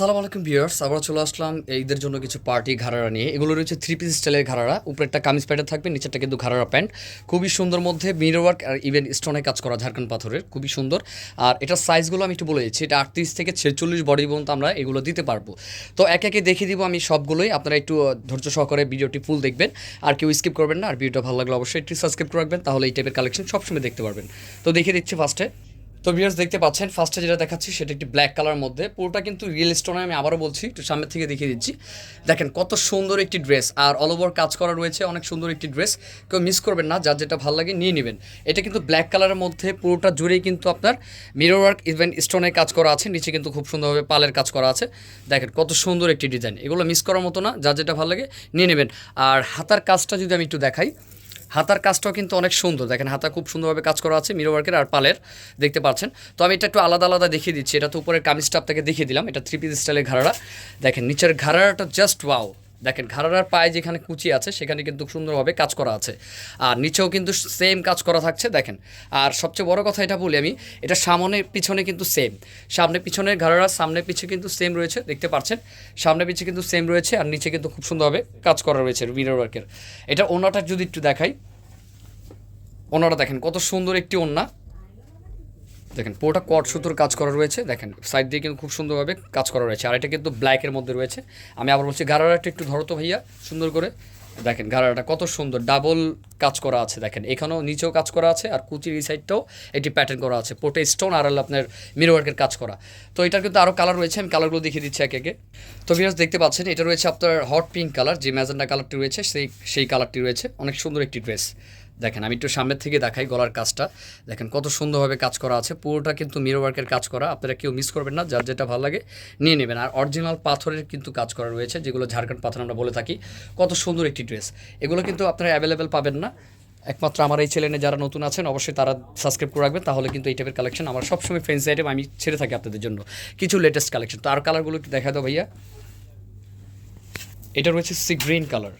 সালাম আলাইকুম বিয়ার্স আবার চলে আসলাম ঈদের জন্য কিছু পার্টি ঘাড়ারা নিয়ে। এগুলো রয়েছে থ্রি পিস স্টাইলের ঘাড়ারা উপরেরটা কামিজ প্যান্টে থাকবে, নিচেরটা কিন্তু ঘাড়ারা প্যান্ট। খুবই সুন্দর মধ্যে মিরর ওয়ার্ক আর ইভেন স্টোনে কাজ করা ঝাড়খণ্ড পাথরের, খুবই সুন্দর। আর এটার সাইজগুলো আমি একটু বলে দিচ্ছি, এটা আটত্রিশ থেকে ছেচল্লিশ বডি পর্যন্ত আমরা এগুলো দিতে পারব। তো এক একে দেখিয়ে দিব আমি সবগুলোই, আপনারা একটু ধৈর্য সহকারে ভিডিওটি ফুল দেখবেন। আর কেউ স্কিপ করবেন না, আর ভিডিওটা ভালো লাগলে অবশ্যই একটু সাবস্ক্রাইব করে রাখবেন, তাহলে এই টাইপের কালেকশন সবসময় দেখতে পারবেন। তো দেখিয়ে দিচ্ছি ফার্স্টে তো ভিউয়ার্স দেখতে পাচ্ছেন ফার্স্টে যেটা দেখাচ্ছি সেটা একটি ব্ল্যাক কালার মধ্যে। পুরোটা কিন্তু রিয়েল স্টোনে আমি আবারও বলছি, একটু সামনে থেকে দেখিয়ে দিচ্ছি। দেখেন কত সুন্দর একটি ড্রেস আর অল ওভার কাজ করা রয়েছে অনেক সুন্দর একটি ড্রেস কেউ মিস করবেন না, যার যেটা ভালো লাগে নিয়ে নেবেন। এটা কিন্তু ব্ল্যাক কালারের মধ্যে পুরোটা জুড়েই কিন্তু আপনার মিরর ওয়ার্ক ইভেন স্টোনের কাজ করা আছে, নিচে কিন্তু খুব সুন্দরভাবে পালের কাজ করা আছে। দেখেন কত সুন্দর একটি ডিজাইন এগুলো মিস করার মতো না, যার যেটা ভালো লাগে নিয়ে নেবেন। আর হাতার কাজটা যদি আমি একটু দেখাই হাতার কাজটাও কিন্তু অনেক সুন্দর। দেখেন হাতা খুব সুন্দরভাবে কাজ করা আছে মিরো ওয়ার্কের আর পালের, দেখতে পাচ্ছেন। তো আমি এটা একটু আলাদা আলাদা দেখিয়ে দিচ্ছি। এটা তো উপরের কামিজটা আপনাকে দেখিয়ে দিলাম। এটা থ্রি পিস স্টাইলের ঘাড়া দেখেন, নিচের ঘাড়াটা জাস্ট ওয়াও দেখেন ঘাড়ার পায়ে যেখানে কুচি আছে, সেখানে কিন্তু সুন্দরভাবে কাজ করা আছে। আর নিচেও কিন্তু সেম কাজ করা থাকছে, দেখেন। আর সবচেয়ে বড় কথা এটা বলি আমি, এটা সামনে পিছনে কিন্তু সেম সামনে পিছনের ঘাড়ার, সামনে পিছে কিন্তু সেম রয়েছে, দেখতে পাচ্ছেন? সামনে পিছে কিন্তু সেম রয়েছে, আর নিচে কিন্তু খুব সুন্দরভাবে কাজ করা রয়েছে মিরর ওয়ার্কের এটা ওনাটা যদি একটু দেখাই। ওনারা দেখেন কত সুন্দর একটি ওন্না। দেখেন, পুরোটা কট সুতোর কাজ করা রয়েছে। দেখেন সাইড দিয়ে কিন্তু খুব সুন্দরভাবে কাজ করা রয়েছে। আর এটা কিন্তু ব্ল্যাকের মধ্যে রয়েছে। আমি আবার বলছি, গারারাটা একটু ধরো তো ভাইয়া, সুন্দর করে। দেখেন, গারারাটা কত সুন্দর। ডাবল কাজ করা আছে, দেখেন। এখানেও নিচেও কাজ করা আছে, আর কুচির এই সাইডটাও এটি প্যাটার্ন করা আছে। পোটে স্টোন আর আপনার মিরোয়ার্কের কাজ করা। তো এটার কিন্তু আরও কালার রয়েছে, আমি কালারগুলো দেখিয়ে দিচ্ছি একে একে। তো বিরাজ দেখতে পাচ্ছেন, এটা রয়েছে আপনার হট পিঙ্ক কালার যে ম্যাজেন্ডা কালারটি রয়েছে, সেই সেই কালারটি রয়েছে। অনেক সুন্দর একটি ড্রেস দেখেন, আমি একটু সামনের থেকে দেখাই গলার কাজটা। দেখেন, কত সুন্দরভাবে কাজ করা আছে। পুরোটা কিন্তু মিরো ওয়ার্কের কাজ করা। আপনারা কেউ মিস করবেন না, যার যেটা ভালো লাগে নিয়ে নেবেন। আর অরিজিনাল পাথরের কিন্তু কাজ করা রয়েছে, যেগুলো ঝাড়খণ্ড পাথর আমরা বলে থাকি। কত সুন্দর একটি ড্রেস এগুলো কিন্তু আপনারা অ্যাভেলেবেল পাবেন না। একমাত্র আমার এই চ্যানেলে যারা নতুন আছেন, অবশ্যই তারা সাবস্ক্রাইব করে রাখবেন। তাহলে কিন্তু এই টাইপের কালেকশন আমার সবসময় ফ্রেন্ডস আইটেম আমি ছেড়ে থাকি আপনাদের জন্য। কিছু লেটেস্ট কালেকশন তো আর কালারগুলো দেখা দাও ভাইয়া। এটা রয়েছে সি গ্রিন কালার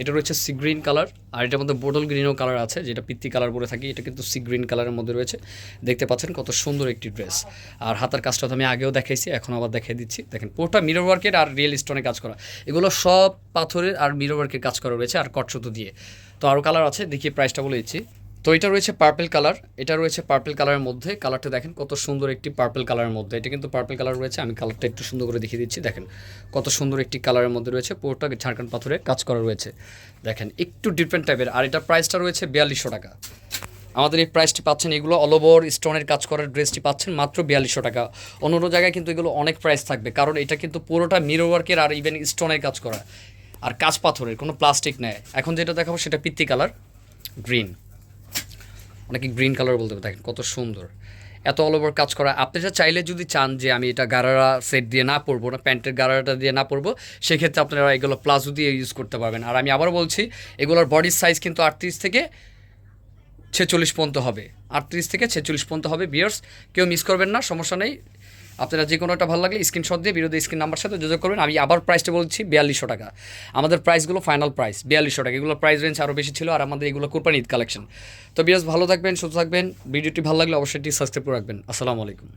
এটা রয়েছে সি গ্রিন কালার আর এটার মধ্যে বোটল গ্রিনও কালার আছে, যেটা পিত্তি কালার বলে থাকি, এটা কিন্তু সি গ্রিন কালারের মধ্যে রয়েছে। দেখতে পাচ্ছেন কত সুন্দর একটি ড্রেস আর হাতার কাজটা তো আমি আগেও দেখাইছি এখন আবার দেখিয়ে দিচ্ছি। দেখেন, পুরোটা মিরর ওয়ার্কের আর রিয়েল স্টোনে কাজ করা। এগুলো সব পাথরের আর মিরর ওয়ার্কের কাজ করা রয়েছে, আর কটসুতো দিয়ে। তো আরও কালার আছে, দেখিয়ে প্রাইসটা বলে দিচ্ছি। তো এটা রয়েছে পার্পেল কালার এটা রয়েছে পার্পল কালারের মধ্যে। কালারটা দেখেন কত সুন্দর একটি পার্পেল কালারের মধ্যে। এটা কিন্তু পার্পেল কালার রয়েছে, আমি কালারটা একটু সুন্দর করে দেখিয়ে দিচ্ছি। দেখেন কত সুন্দর একটি কালারের মধ্যে রয়েছে, পুরোটা ঝাড়খণ্ড পাথরে কাজ করা রয়েছে। দেখেন একটু ডিফারেন্ট টাইপের আর এটা প্রাইসটা রয়েছে বিয়াল্লিশশো টাকা। আমাদের এই প্রাইসটি পাচ্ছেন এগুলো অল ওভার স্টোনের কাজ করার ড্রেসটি পাচ্ছেন মাত্র বিয়াল্লিশশো টাকা। অন্য অন্য জায়গায় কিন্তু এগুলো অনেক প্রাইস থাকবে, কারণ এটা কিন্তু পুরোটা মিরো ওয়ার্কের আর ইভেন স্টোনের কাজ করা। আর কাজ পাথরের, কোনো প্লাস্টিক নেয়। এখন যেটা দেখাবো সেটা পিত্তি কালার গ্রিন অনেকে গ্রিন কালার বলতে দেখেন কত সুন্দর। এত অল ওভার কাজ করা। আপনি যা চাইলে যদি চান যে আমি এটা গারারা সেট দিয়ে না পরবো না, প্যান্টের গারারাটা দিয়ে না পরবো, সেক্ষেত্রে আপনারা এগুলো প্লাজো দিয়ে ইউজ করতে পারবেন। আর আমি আবার বলছি, এগুলোর বডির সাইজ কিন্তু আটত্রিশ থেকে ছেচল্লিশ পর্যন্ত হবে। আটত্রিশ থেকে ছেচল্লিশ পর্যন্ত হবে বিয়ার্স কেউ মিস করবেন না, সমস্যা নেই। আপনারা যে একটা ভালো লাগলে স্ক্রিনশট দিয়ে বিরোধী স্ক্রিন নাম্বার সাথে যোগাযোগ করবেন। আমি আবার প্রাইসটা বলছি, বিয়াল্লিশশো টাকা। আমাদের প্রাইসগুলো ফাইনাল প্রাইস বিয়াল্লিশশো টাকা। এগুলো প্রাইস রেঞ্জ আরও বেশি ছিল আর আমাদের এগুলো কোরপানি ঈদ কালেকশন তো বিরাজ ভালো থাকবেন, সুস্থ থাকবেন। ভিডিওটি ভালো লাগলে অবশ্যই সাবস্ক্রাইব করে রাখবেন। আসসালামু আলাইকুম।